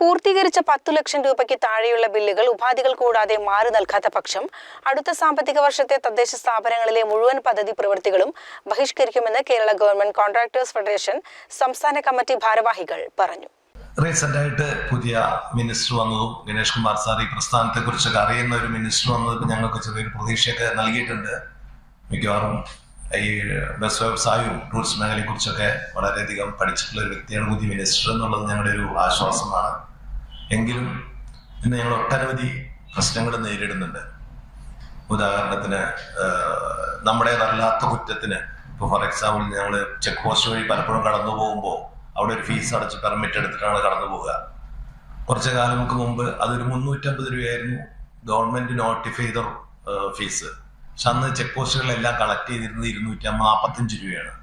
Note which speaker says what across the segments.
Speaker 1: പൂർത്തീകരിച്ച പത്തു ലക്ഷം രൂപയ്ക്ക് താഴെയുള്ള ബില്ലുകൾ ഉപാധികൾ കൂടാതെ മാറി നൽകാത്ത പക്ഷം അടുത്ത സാമ്പത്തിക വർഷത്തെ തദ്ദേശ സ്ഥാപനങ്ങളിലെ മുഴുവൻ പദ്ധതി പ്രവൃത്തികളും ബഹിഷ്കരിക്കുമെന്ന് കേരള ഗവൺമെന്റ് കോൺട്രാക്ടേഴ്സ് ഫെഡറേഷൻ സംസ്ഥാന കമ്മിറ്റി ഭാരവാഹികൾ പറഞ്ഞു.
Speaker 2: റീസെന്റ് ആയിട്ട് പുതിയ മിനിസ്റ്റർ വന്നതും ഗണേഷ് കുമാർ സാർ ഈ പ്രസ്ഥാനത്തെ കുറിച്ചൊക്കെ അറിയുന്ന ഒരു മിനിസ്റ്റർ വന്നതും ഞങ്ങൾക്ക് ചെറിയൊരു പ്രതീക്ഷയൊക്കെ നൽകിയിട്ടുണ്ട്. മിക്കവാറും ഈ ബസ് വ്യവസായവും ടൂറിസം മേഖലയെ കുറിച്ചൊക്കെ വളരെയധികം പഠിച്ചിട്ടുള്ള ഒരു വ്യക്തിയാണ് പുതിയ മിനിസ്റ്റർ എന്നുള്ളത് ഞങ്ങളുടെ ഒരു ആശ്വാസമാണ്. എങ്കിലും ഇന്ന് ഞങ്ങൾ ഒട്ടനവധി പ്രശ്നങ്ങൾ നേരിടുന്നുണ്ട്. ഉദാഹരണത്തിന് നമ്മുടേതല്ലാത്ത കുറ്റത്തിന്. ഇപ്പോൾ ഫോർ എക്സാമ്പിൾ ഞങ്ങൾ ചെക്ക് പോസ്റ്റ് വഴി പലപ്പോഴും കടന്നു പോകുമ്പോൾ അവിടെ ഒരു ഫീസ് അടച്ച് പെർമിറ്റ് എടുത്തിട്ടാണ് കടന്നു പോവുക. കുറച്ച് കാലങ്ങൾക്ക് മുമ്പ് അതൊരു മുന്നൂറ്റമ്പത് രൂപയായിരുന്നു ഗവൺമെന്റ് നോട്ടിഫൈ ചെയ്ത ഫീസ്. പക്ഷെ അന്ന് ചെക്ക് പോസ്റ്റുകളെല്ലാം കളക്ട് ചെയ്തിരുന്നത് ഇരുന്നൂറ്റി നാൽപ്പത്തഞ്ച് രൂപയാണ്.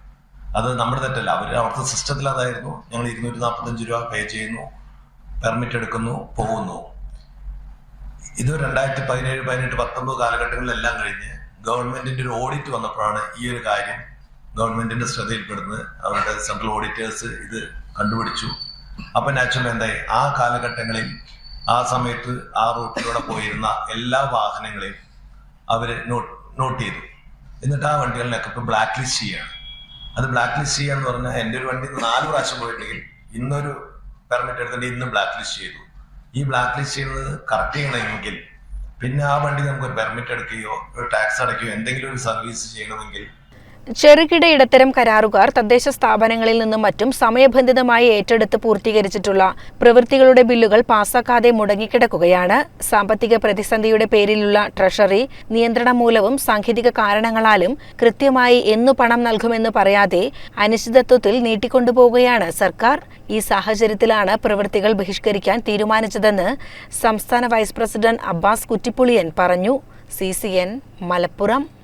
Speaker 2: അത് നമ്മുടെ തെറ്റല്ല. അവർ അവിടുത്തെ സിസ്റ്റത്തിൽ അതായിരുന്നു. ഞങ്ങൾ ഇരുന്നൂറ്റി നാൽപ്പത്തഞ്ച് രൂപ പേ ചെയ്യുന്നു പെർമിറ്റ് എടുക്കുന്നു പോകുന്നു. ഇത് രണ്ടായിരത്തി പതിനേഴ് പതിനെട്ട് പത്തൊമ്പത് കാലഘട്ടങ്ങളിലെല്ലാം കഴിഞ്ഞ് ഗവൺമെന്റിന്റെ ഒരു ഓഡിറ്റ് വന്നപ്പോഴാണ് ഈ ഒരു കാര്യം ഗവൺമെന്റിന്റെ ശ്രദ്ധയിൽപ്പെടുന്നത്. അവരുടെ സെൻട്രൽ ഓഡിറ്റേഴ്സ് ഇത് കണ്ടുപിടിച്ചു. അപ്പൊ നാച്ചുറൽ എന്തായി? ആ കാലഘട്ടങ്ങളിൽ ആ സമയത്ത് ആ റൂട്ടിലൂടെ പോയിരുന്ന എല്ലാ വാഹനങ്ങളെയും അവർ നോട്ട് നോട്ട് ചെയ്തു. എന്നിട്ട് ആ വണ്ടികളിലൊക്കെ ഇപ്പൊ ബ്ലാക്ക് ലിസ്റ്റ് ചെയ്യാണ് അത് ബ്ലാക്ക് ലിസ്റ്റ് ചെയ്യാന്ന് പറഞ്ഞാൽ എന്റെ ഒരു വണ്ടി നാല് പ്രാവശ്യം പോയിട്ടുണ്ടെങ്കിൽ ഇന്നൊരു പെർമിറ്റ് എടുത്തിട്ട് ഇന്ന് ബ്ലാക്ക് ലിസ്റ്റ് ചെയ്തു. ഈ ബ്ലാക്ക് ലിസ്റ്റ് ചെയ്യുന്നത് കറക്റ്റ് ചെയ്യണമെങ്കിൽ പിന്നെ ആ വണ്ടി നമുക്ക് പെർമിറ്റ് എടുക്കുകയോ ടാക്സ് അടയ്ക്കുകയോ എന്തെങ്കിലും ഒരു സർവീസ് ചെയ്യണമെങ്കിൽ
Speaker 1: ചെറുകിട ഇടത്തരം കരാറുകാർ തദ്ദേശ സ്ഥാപനങ്ങളിൽ നിന്നും മറ്റും സമയബന്ധിതമായി ഏറ്റെടുത്ത് പൂർത്തീകരിച്ചിട്ടുള്ള പ്രവൃത്തികളുടെ ബില്ലുകൾ പാസാക്കാതെ മുടങ്ങിക്കിടക്കുകയാണ്. സാമ്പത്തിക പ്രതിസന്ധിയുടെ പേരിലുള്ള ട്രഷറി നിയന്ത്രണം മൂലവും സാങ്കേതിക കാരണങ്ങളാലും കൃത്യമായി എന്നു പണം നൽകുമെന്ന് പറയാതെ അനിശ്ചിതത്വത്തിൽ നീട്ടിക്കൊണ്ടുപോവുകയാണ് സർക്കാർ. ഈ സാഹചര്യത്തിലാണ് പ്രവൃത്തികൾ ബഹിഷ്കരിക്കാൻ തീരുമാനിച്ചതെന്ന് സംസ്ഥാന വൈസ് പ്രസിഡന്റ് അബ്ബാസ് കുറ്റിപ്പുളിയൻ പറഞ്ഞു. സി മലപ്പുറം.